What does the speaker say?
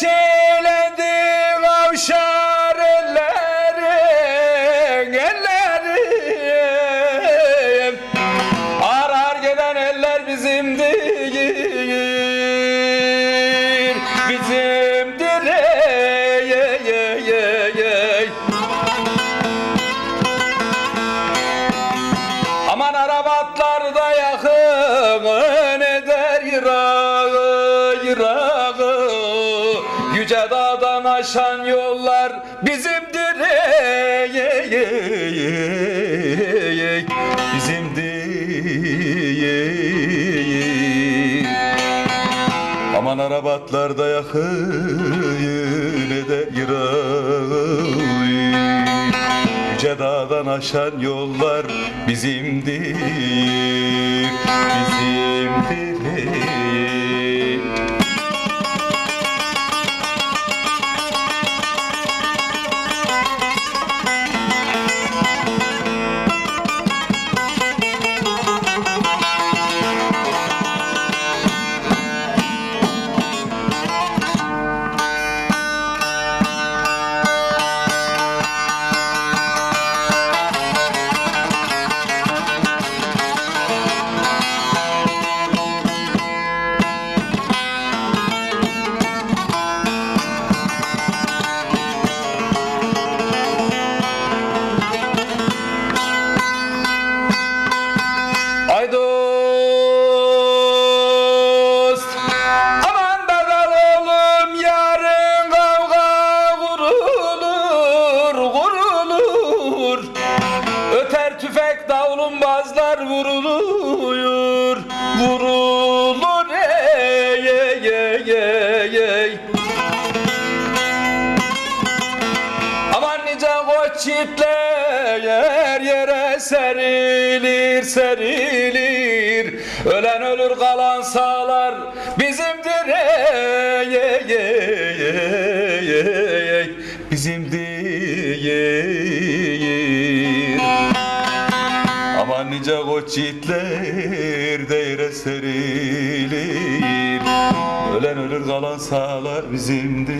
çeyledi kavşar ellerin ellerin. Arar gelen eller bizimdir bizimdir ey ey ey ey ey Aman arabatlarda yakın ne yırağı yırağı aşan yollar ey. bizimdir ey, ey. Aman arabatlarda yakın yırağı Yüce dağdan aşan yollar bizimdir Bizimdir Öter tüfek davlumbazlar vuruluyor. Vurulur ey ey ey ey ey Aman nice koç yer yere serilir serilir. Ölen ölür kalan sağlar bizimdir ey ey ey ey ey Bizimdir ey Nice koç yiğitler de yere serilir Ölen ölür kalan sağlar bizimdir.